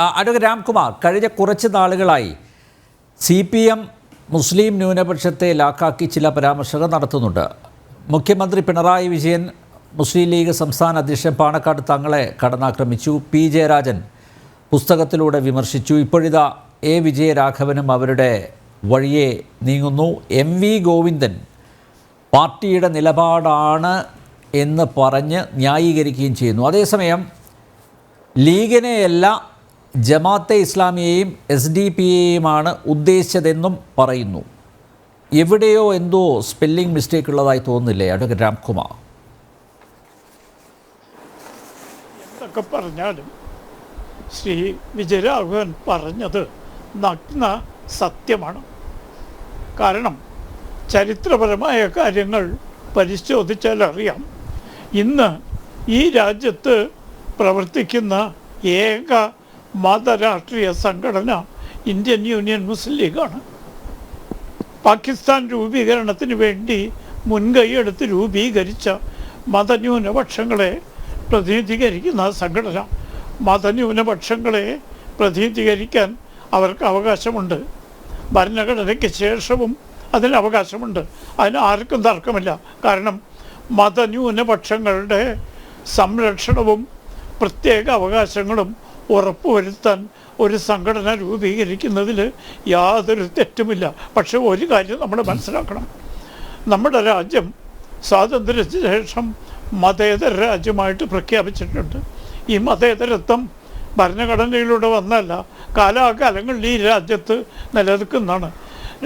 Advocate Ramkumar കഴിഞ്ഞ കുറച്ച് നാളുകളായി സി പി എം മുസ്ലിം ന്യൂനപക്ഷത്തെ ലാക്കാക്കി ചില പരാമർശങ്ങൾ നടത്തുന്നുണ്ട്. മുഖ്യമന്ത്രി പിണറായി വിജയൻ മുസ്ലിം ലീഗ് സംസ്ഥാന അധ്യക്ഷൻ പാണക്കാട് തങ്ങളെ കടന്നാക്രമിച്ചു. പി. ജയരാജൻ പുസ്തകത്തിലൂടെ വിമർശിച്ചു. ഇപ്പോഴിതാ എ. വിജയരാഘവനും അവരുടെ വഴിയെ നീങ്ങുന്നു. എം. വി. ഗോവിന്ദൻ പാർട്ടിയുടെ നിലപാടാണ് എന്ന് പറഞ്ഞ് ന്യായീകരിക്കുകയും ചെയ്യുന്നു. അതേസമയം ലീഗിനെയല്ല ജമാഅത്തെ ഇസ്ലാമിയെയും എസ് ഡി പി എയുമാണ് ഉദ്ദേശിച്ചതെന്നും പറയുന്നു. എവിടെയോ എന്തോ സ്പെല്ലിംഗ് മിസ്റ്റേക്ക് ഉള്ളതായി തോന്നുന്നില്ലേ അഡ്വക്കേറ്റ് രാംകുമാർ? എന്തൊക്കെ പറഞ്ഞാലും ശ്രീ വിജയരാഘവൻ പറഞ്ഞത് നഗ്ന സത്യമാണ്. കാരണം ചരിത്രപരമായ കാര്യങ്ങൾ പരിശോധിച്ചാൽ അറിയാം ഇന്ന് ഈ രാജ്യത്ത് പ്രവർത്തിക്കുന്ന ഏക മതരാഷ്ട്രീയ സംഘടന ഇന്ത്യൻ യൂണിയൻ മുസ്ലിം ലീഗാണ്. പാകിസ്ഥാൻ രൂപീകരണത്തിന് വേണ്ടി മുൻകൈയെടുത്ത് രൂപീകരിച്ച മതന്യൂനപക്ഷങ്ങളെ പ്രതിനിധീകരിക്കുന്ന സംഘടന മതന്യൂനപക്ഷങ്ങളെ പ്രതിനിധീകരിക്കാൻ അവർക്ക് അവകാശമുണ്ട്. ഭരണഘടനയ്ക്ക് ശേഷവും അതിന് അവകാശമുണ്ട്. അതിന് ആർക്കും തർക്കമില്ല. കാരണം മതന്യൂനപക്ഷങ്ങളുടെ സംരക്ഷണവും പ്രത്യേക അവകാശങ്ങളും ഉറപ്പുവരുത്താൻ ഒരു സംഘടന രൂപീകരിക്കുന്നതിൽ യാതൊരു തെറ്റുമില്ല. പക്ഷെ ഒരു കാര്യം നമ്മൾ മനസ്സിലാക്കണം. നമ്മുടെ രാജ്യം സ്വാതന്ത്ര്യത്തിന് ശേഷം മതേതര രാജ്യമായിട്ട് പ്രഖ്യാപിച്ചിട്ടുണ്ട്. ഈ മതേതരത്വം ഭരണഘടനയിലൂടെ വന്നല്ല കാലാകാലങ്ങളിൽ ഈ രാജ്യത്ത് നിലനിൽക്കുന്നതാണ്.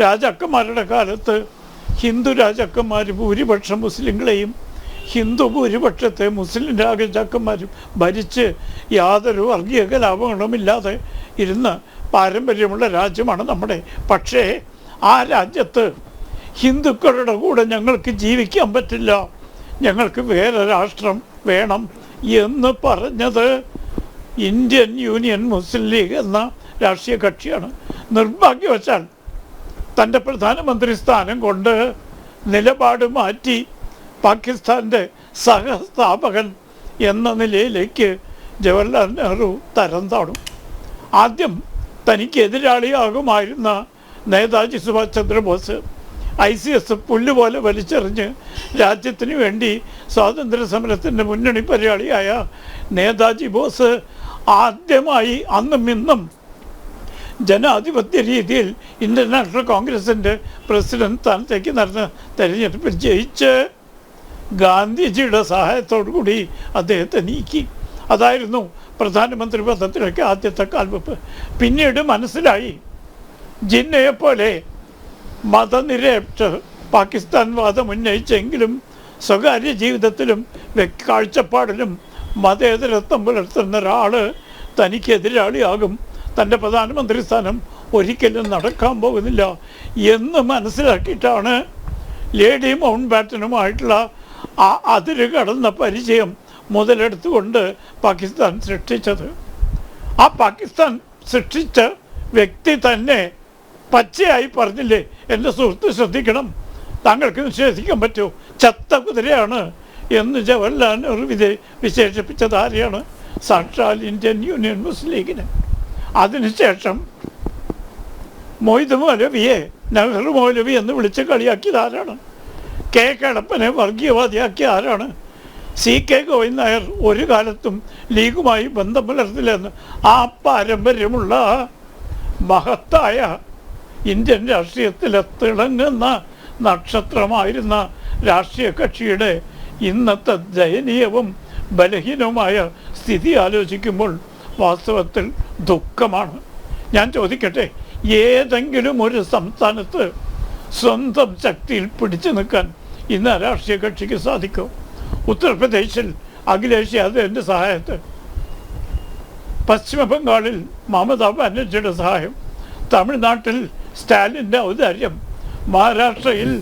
രാജാക്കന്മാരുടെ കാലത്ത് ഹിന്ദു രാജാക്കന്മാർ ഭൂരിപക്ഷം മുസ്ലിങ്ങളെയും ഹിന്ദു ഭൂരിപക്ഷത്തെ മുസ്ലിം രാജാക്കന്മാരും ഭരിച്ച് യാതൊരു വർഗീയ കലാപങ്ങളുമില്ലാതെ ഇരുന്ന് പാരമ്പര്യമുള്ള രാജ്യമാണ് നമ്മുടെ. പക്ഷേ ആ രാജ്യത്ത് ഹിന്ദുക്കളുടെ കൂടെ ഞങ്ങൾക്ക് ജീവിക്കാൻ പറ്റില്ല. ഞങ്ങൾക്ക് വേറെ രാഷ്ട്രം വേണം എന്ന് പറഞ്ഞത് ഇന്ത്യൻ യൂണിയൻ മുസ്ലിം ലീഗ് എന്ന രാഷ്ട്രീയ കക്ഷിയാണ്. നിർഭാഗ്യവശാൽ തന്റെ പ്രധാനമന്ത്രി സ്ഥാനം കൊണ്ട് നിലപാട് മാറ്റി പാകിസ്ഥാന്റെ സഹസ്ഥാപകൻ എന്ന നിലയിലേക്ക് ജവഹർലാൽ നെഹ്റു തരം താണു. ആദ്യം തനിക്ക് എതിരാളിയാകുമായിരുന്ന Netaji Subhash Chandrabose I C S പുല്ലുപോലെ വലിച്ചെറിഞ്ഞ് രാജ്യത്തിന് വേണ്ടി സ്വാതന്ത്ര്യ സമരത്തിന്റെ മുന്നണി പരിപാടിയായ നേതാജി ബോസ് ആദ്യമായി അന്നും ഇന്നും ജനാധിപത്യ രീതിയിൽ ഇന്ത്യൻ നാഷണൽ കോൺഗ്രസിന്റെ പ്രസിഡന്റ് സ്ഥാനത്തേക്ക് നടന്ന തെരഞ്ഞെടുപ്പിൽ ജയിച്ച് ഗാന്ധിജിയുടെ സഹായത്തോടു കൂടി അദ്ദേഹത്തെ നീക്കി. അതായിരുന്നു പ്രധാനമന്ത്രി പദത്തിലൊക്കെ ആദ്യത്തെ കാൽവെപ്പ്. പിന്നീട് മനസ്സിലായി ജിന്നയെപ്പോലെ മതനിരപേക്ഷ പാകിസ്ഥാൻ വാദം ഉന്നയിച്ചെങ്കിലും സ്വകാര്യ ജീവിതത്തിലും കാഴ്ചപ്പാടിലും മതേതരത്വം പുലർത്തുന്ന ഒരാൾ തനിക്ക് എതിരാളിയാകും തന്റെ പ്രധാനമന്ത്രി സ്ഥാനം ഒരിക്കലും നടക്കാൻ പോകുന്നില്ല എന്ന് മനസ്സിലാക്കിയിട്ടാണ് ലേഡി മൗണ്ട് ബാറ്റനുമായിട്ടുള്ള ആ അതിര് കടന്ന പരിചയം മുതലെടുത്തുകൊണ്ട് പാകിസ്ഥാൻ സൃഷ്ടിച്ചത്. ആ പാകിസ്ഥാൻ സൃഷ്ടിച്ച വ്യക്തി തന്നെ പച്ചയായി പറഞ്ഞില്ലേ? എന്റെ സുഹൃത്ത് ശ്രദ്ധിക്കണം. താങ്കൾക്ക് നിഷേധിക്കാൻ പറ്റുമോ ചത്ത കുതിരയാണ് എന്ന് ജവഹർലാൽ നെഹ്റു വിധ വിശേഷിപ്പിച്ചത് ആരെയാണ്? സാക്ഷാൽ ഇന്ത്യൻ യൂണിയൻ മുസ്ലിം ലീഗിന്. അതിനുശേഷം മൊയ്ത് മൗലവിയെ നെഹ്റു മൗലവി എന്ന് വിളിച്ച് കളിയാക്കിയത് ആരാണ്? കെ കടപ്പനെ വർഗീയവാദിയാക്കിയ ആരാണ് സി കെ ഗോവിന്ദ് നായർ ഒരു കാലത്തും ലീഗുമായി ബന്ധം പുലർത്തില്ലെന്ന് ആ പാരമ്പര്യമുള്ള മഹത്തായ ഇന്ത്യൻ രാഷ്ട്രീയത്തിലെ തിളങ്ങുന്ന നക്ഷത്രമായിരുന്ന രാഷ്ട്രീയ കക്ഷിയുടെ ഇന്നത്തെ ദയനീയവും ബലഹീനവുമായ സ്ഥിതി ആലോചിക്കുമ്പോൾ വാസ്തവത്തിൽ ദുഃഖമാണ്. ഞാൻ ചോദിക്കട്ടെ ഏതെങ്കിലും ഒരു സംസ്ഥാനത്ത് സ്വന്തം ശക്തിയിൽ പിടിച്ചു നിൽക്കാൻ ഇന്ന് രാഷ്ട്രീയ കക്ഷിക്ക് സാധിക്കും. ഉത്തർപ്രദേശിൽ അഖിലേഷ് യാദവിന്റെ സഹായത്തിൽ പശ്ചിമ ബംഗാളിൽ മമതാ ബാനർജിയുടെ സഹായം. തമിഴ്നാട്ടിൽ സ്റ്റാലിന്റെ ഔദാര്യം. മഹാരാഷ്ട്രയിൽ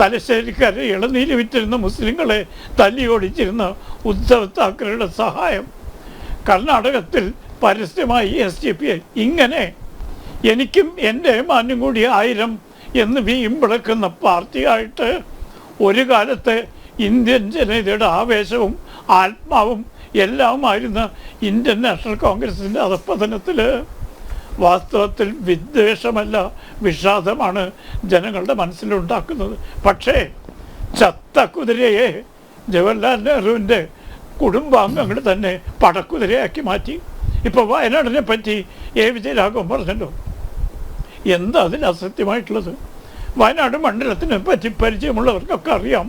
തലശ്ശേരിക്കാരെ ഇളനീര് വിറ്റിരുന്ന മുസ്ലിങ്ങളെ തല്ലിയോടിച്ചിരുന്ന ഉദ്ധവ് താക്കറെയുടെ സഹായം. കർണാടകത്തിൽ പരസ്യമായി എസ് ഡി പി ഇങ്ങനെ എനിക്കും എന്റെ മാന്യം കൂടി ആയിരം എന്ന് വീമ്പിളക്കുന്ന പാർട്ടിയായിട്ട് ഒരു കാലത്ത് ഇന്ത്യൻ ജനതയുടെ ആവേശവും ആത്മാവും എല്ലാമായിരുന്ന ഇന്ത്യൻ നാഷണൽ കോൺഗ്രസിന്റെ അധപ്പതനത്തിൽ വാസ്തവത്തിൽ വിദ്വേഷമല്ല വിഷാദമാണ് ജനങ്ങളുടെ മനസ്സിലുണ്ടാക്കുന്നത്. പക്ഷേ ചത്ത കുതിരയെ ജവഹർലാൽ നെഹ്റുവിന്റെ കുടുംബാംഗങ്ങൾ തന്നെ പടക്കുതിരയാക്കി മാറ്റി. ഇപ്പോൾ വയനാടിനെ പറ്റി എ. വിജയരാഘവൻ പറഞ്ഞല്ലോ എന്താ അതിൽ അസത്യമായിട്ടുള്ളത്? വയനാട് മണ്ഡലത്തിനെ പറ്റി പരിചയമുള്ളവർക്കൊക്കെ അറിയാം.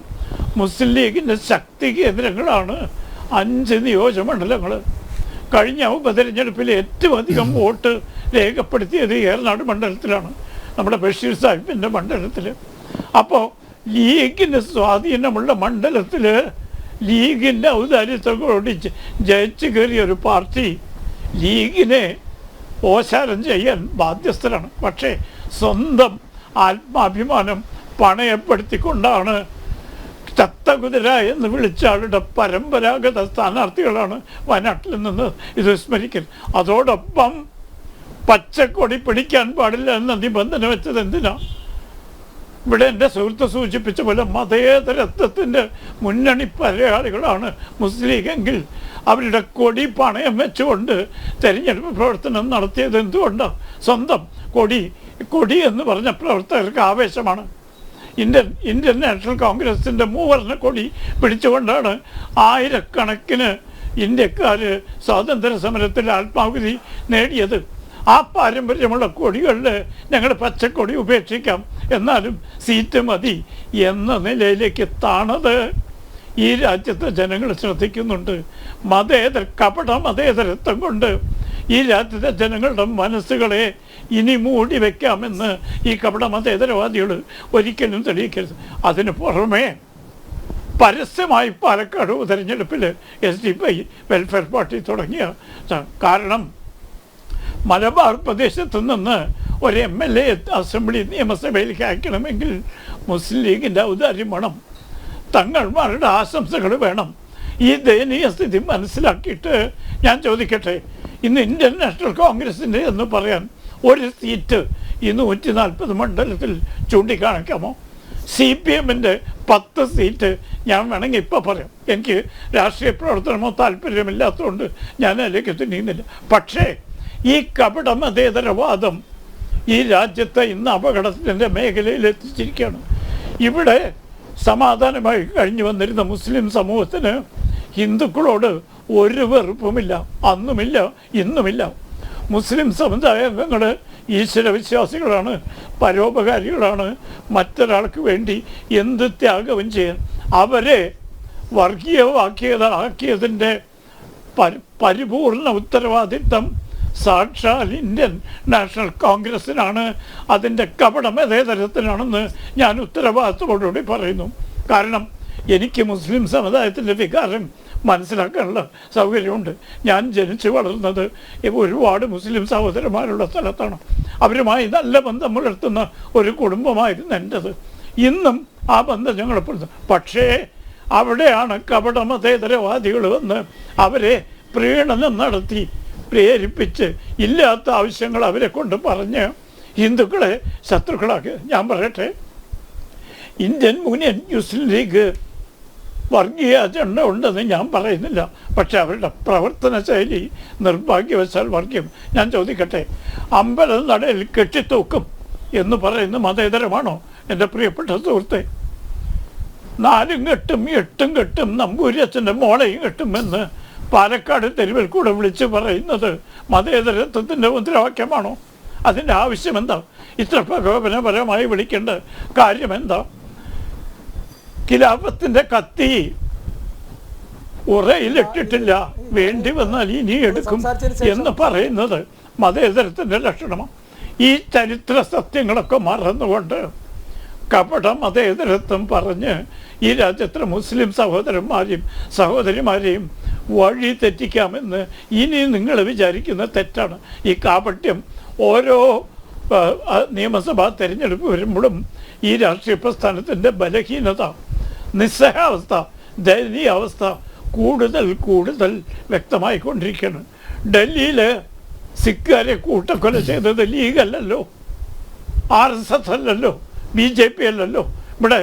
മുസ്ലിം ലീഗിന്റെ ശക്തി കേന്ദ്രങ്ങളാണ് അഞ്ച് നിയോജക മണ്ഡലങ്ങൾ. കഴിഞ്ഞ ഉപതെരഞ്ഞെടുപ്പിൽ ഏറ്റവും അധികം വോട്ട് രേഖപ്പെടുത്തിയത് ഏറനാട് മണ്ഡലത്തിലാണ് നമ്മുടെ ബഷീർ സാഹിബിന്റെ മണ്ഡലത്തിൽ. അപ്പോൾ ലീഗിന്റെ സ്വാധീനമുള്ള മണ്ഡലത്തിൽ ലീഗിന്റെ ഔദാര്യത്തോടുകൂടി ജയിച്ച് ജയിച്ചു കയറിയ ഒരു പാർട്ടി ലീഗിനെ ഓശാരം ചെയ്യാൻ ബാധ്യസ്ഥരാണ്. പക്ഷേ സ്വന്തം ആത്മാഭിമാനം പണയപ്പെടുത്തിക്കൊണ്ടാണ് ചത്ത കുതിര എന്ന് വിളിച്ച ആളുടെ പരമ്പരാഗത സ്ഥാനാർത്ഥികളാണ് വയനാട്ടിൽ നിന്ന് ഇത് വിസ്മരിക്കൽ. അതോടൊപ്പം പച്ചക്കൊടി പിടിക്കാൻ പാടില്ല എന്ന നിബന്ധന വെച്ചത് എന്തിനാ? ഇവിടെ എന്റെ സുഹൃത്ത് സൂചിപ്പിച്ച പോലെ മതേതരത്വത്തിന്റെ മുന്നണി പരയാളികളാണ് മുസ്ലിം എങ്കിൽ അവരുടെ കൊടി പണയം വെച്ചുകൊണ്ട് തെരഞ്ഞെടുപ്പ് പ്രവർത്തനം നടത്തിയത് എന്തുകൊണ്ടാണ് സ്വന്തം കൊടി കൊടി എന്ന് പറഞ്ഞ പ്രവർത്തകർക്ക് ആവേശമാണ്. ഇന്ത്യൻ ഇന്ത്യൻ നാഷണൽ കോൺഗ്രസിന്റെ മൂവർണ കൊടി പിടിച്ചുകൊണ്ടാണ് ആയിരക്കണക്കിന് ഇന്ത്യക്കാർ സ്വാതന്ത്ര്യ സമരത്തിൽ ആത്മാഹുതി നേടിയത്. ആ പാരമ്പര്യമുള്ള കൊടികളിൽ ഞങ്ങൾ പച്ചക്കൊടി ഉപേക്ഷിക്കാം. എന്നാലും സീറ്റ് മതി എന്ന നിലയിലേക്ക് താണത് ഈ രാജ്യത്തെ ജനങ്ങൾ ശ്രദ്ധിക്കുന്നുണ്ട്. മതേതര കപട മതേതരത്വം കൊണ്ട് ഈ രാജ്യത്തെ ജനങ്ങളുടെ മനസ്സുകളെ ഇനി മൂടി വെക്കാമെന്ന് ഈ കപട മതേതരവാദികൾ ഒരിക്കലും തെളിയിക്കരുത്. അതിന് പുറമേ പരസ്യമായി പാലക്കാട് തെരഞ്ഞെടുപ്പിൽ S D P welfare party തുടങ്ങിയ കാരണം മലബാർ പ്രദേശത്ത് നിന്ന് ഒരു എം എൽ എ അസംബ്ലി നിയമസഭയിലേക്ക് അയക്കണമെങ്കിൽ മുസ്ലിം ലീഗിന്റെ ഔദാര്യം വേണം. തങ്ങൾമാരുടെ ആശംസകൾ വേണം. ഈ ദയനീയ സ്ഥിതി മനസ്സിലാക്കിയിട്ട് ഞാൻ ചോദിക്കട്ടെ ഇന്ന് ഇന്ത്യൻ നാഷണൽ കോൺഗ്രസിന്റെ എന്ന് പറയാൻ ഒരു സീറ്റ് ഈ നൂറ്റി നാൽപ്പത് മണ്ഡലത്തിൽ ചൂണ്ടിക്കാണിക്കാമോ? സി പി എമ്മിന്റെ പത്ത് സീറ്റ് ഞാൻ വേണമെങ്കിൽ ഇപ്പോൾ പറയാം. എനിക്ക് രാഷ്ട്രീയ പ്രവർത്തനമോ താല്പര്യമില്ലാത്തതുകൊണ്ട് ഞാൻ അതിലേക്ക് തിരിയുന്നില്ല പക്ഷേ ഈ കപട മതേതരവാദം ഈ രാജ്യത്തെ ഇന്ന് അപകടത്തിന്റെ മേഖലയിൽ എത്തിച്ചിരിക്കുകയാണ്. ഇവിടെ സമാധാനമായി കഴിഞ്ഞു വന്നിരുന്ന മുസ്ലിം സമൂഹത്തിന് ഹിന്ദുക്കളോട് ഒരു വെറുപ്പുമില്ല അന്നുമില്ല ഇന്നുമില്ല. മുസ്ലിം സമുദായ അംഗങ്ങൾ ഈശ്വരവിശ്വാസികളാണ് പരോപകാരികളാണ്. മറ്റൊരാൾക്ക് വേണ്ടി എന്ത് ത്യാഗവും ചെയ്യാൻ. അവരെ വർഗീയവാക്കിയതാക്കിയതിന്റെ പരി പരിപൂർണ ഉത്തരവാദിത്തം സാക്ഷാൽ ഇന്ത്യൻ നാഷണൽ കോൺഗ്രസിനാണ് അതിന്റെ കപടം ഏതേ തരത്തിലാണെന്ന് ഞാൻ ഉത്തരവാദിത്തത്തോടുകൂടി പറയുന്നു. കാരണം എനിക്ക് മുസ്ലിം സമുദായത്തിന്റെ വികാരം മനസ്സിലാക്കാനുള്ള സൗകര്യമുണ്ട്. ഞാൻ ജനിച്ച് വളർന്നത് ഒരുപാട് മുസ്ലിം സഹോദരന്മാരുള്ള സ്ഥലത്താണ്. അവരുമായി നല്ല ബന്ധം പുലർത്തുന്ന ഒരു കുടുംബമായിരുന്നു എന്റെത് ഇന്നും ആ ബന്ധം ഞങ്ങൾ പുലർത്തും പക്ഷേ അവിടെയാണ് കപടമതേതരവാദികൾ വന്ന് അവരെ പ്രീണനം നടത്തി പ്രേരിപ്പിച്ച് ഇല്ലാത്ത ആവശ്യങ്ങൾ അവരെ കൊണ്ട് പറഞ്ഞ് ഹിന്ദുക്കളെ ശത്രുക്കളാക്കി. ഞാൻ പറയട്ടെ ഇന്ത്യൻ യൂണിയൻ മുസ്ലിം ലീഗ് വർഗീയ അജണ്ട ഉണ്ടെന്ന് ഞാൻ പറയുന്നില്ല. പക്ഷേ അവരുടെ പ്രവർത്തന ശൈലി നിർഭാഗ്യവശാൽ വർഗീയം ഞാൻ ചോദിക്കട്ടെ അമ്പലം നടയിൽ കെട്ടിത്തൂക്കും എന്ന് പറയുന്ന മതേതരമാണോ എന്റെ പ്രിയപ്പെട്ട സുഹൃത്തെ? നാലും കെട്ടും എട്ടും കെട്ടും നമ്പൂരിയച്ഛന്റെ മോളെയും കെട്ടുമെന്ന് പാലക്കാട് തെരുവിൽ കൂടെ വിളിച്ച് പറയുന്നത് മതേതരത്വത്തിന്റെ മുദ്രാവാക്യമാണോ? അതിന്റെ ആവശ്യം എന്താ ഇത്ര പ്രകോപനപരമായി വിളിക്കേണ്ട കാര്യം എന്താ കിലാപത്തിന്റെ കത്തി ഉറയിലിട്ടിട്ടില്ല. വേണ്ടി വന്നാൽ ഇനി എടുക്കും എന്ന് പറയുന്നത് മതേതരത്തിന്റെ ലക്ഷണമാണ്. ഈ ചരിത്ര സത്യങ്ങളൊക്കെ മറന്നുകൊണ്ട് കപട മതേതരത്വം പറഞ്ഞ് ഈ രാജ്യത്തെ മുസ്ലിം സഹോദരന്മാരെയും സഹോദരിമാരെയും വഴി തെറ്റിക്കാമെന്ന് ഇനി നിങ്ങൾ വിചാരിക്കുന്ന തെറ്റാണ്. ഈ കാപട്യം ഓരോ നിയമസഭാ തെരഞ്ഞെടുപ്പ് വരുമ്പോഴും ഈ രാഷ്ട്രീയ പ്രസ്ഥാനത്തിന്റെ ബലഹീനത നിസ്സഹാവസ്ഥ ദയനീയ അവസ്ഥ കൂടുതൽ കൂടുതൽ വ്യക്തമായിക്കൊണ്ടിരിക്കുകയാണ് ഡൽഹിയിൽ സിഖുകാരെ കൂട്ടക്കൊല ചെയ്തത് ലീഗല്ലല്ലോ ആർ എസ് എസ് അല്ലല്ലോ ബി ജെ പി അല്ലല്ലോ. ഇവിടെ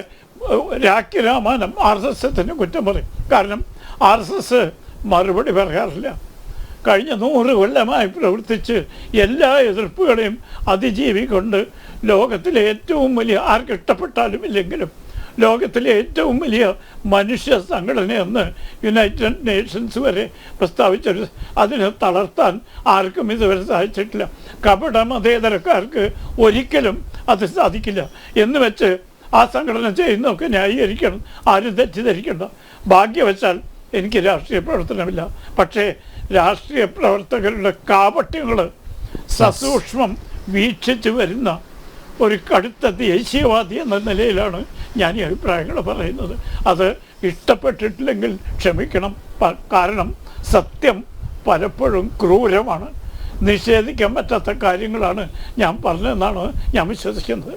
രാഖി രാമാനം ആർ എസ് എസിന് കുറ്റം പറയും. കാരണം ആർ എസ് എസ് മറുപടി പറയാറില്ല. കഴിഞ്ഞ നൂറ് കൊല്ലമായി പ്രവർത്തിച്ച് എല്ലാ എതിർപ്പുകളെയും അതിജീവിക്കൊണ്ട് ലോകത്തിലെ ഏറ്റവും വലിയ ആർക്കിഷ്ടപ്പെട്ടാലും ഇല്ലെങ്കിലും ലോകത്തിലെ ഏറ്റവും വലിയ മനുഷ്യ സംഘടനയെന്ന് യുണൈറ്റഡ് നേഷൻസ് വരെ പ്രസ്താവിച്ചൊരു അതിനെ തളർത്താൻ ആർക്കും ഇതുവരെ സാധിച്ചിട്ടില്ല. കപട മതേതരക്കാർക്ക് ഒരിക്കലും അത് സാധിക്കില്ല. എന്ന് വെച്ച് ആ സംഘടന ചെയ്യുന്നതൊക്കെ ന്യായീകരിക്കണം ആരും തെറ്റിദ്ധരിക്കണ്ട. ഭാഗ്യവശാൽ എനിക്ക് രാഷ്ട്രീയ പ്രവർത്തനമില്ല. പക്ഷേ രാഷ്ട്രീയ പ്രവർത്തകരുടെ കാപട്യങ്ങൾ സസൂക്ഷ്മം വീക്ഷിച്ചു വരുന്ന ഒരു കടുത്ത ദേശീയവാദി എന്ന നിലയിലാണ് ഞാൻ ഈ അഭിപ്രായങ്ങൾ പറയുന്നത്. അത് ഇഷ്ടപ്പെട്ടിട്ടില്ലെങ്കിൽ ക്ഷമിക്കണം. കാരണം സത്യം പലപ്പോഴും ക്രൂരമാണ്. നിഷേധിക്കാൻ പറ്റാത്ത കാര്യങ്ങളാണ് ഞാൻ പറഞ്ഞതെന്നാണ് ഞാൻ വിശ്വസിക്കുന്നത്.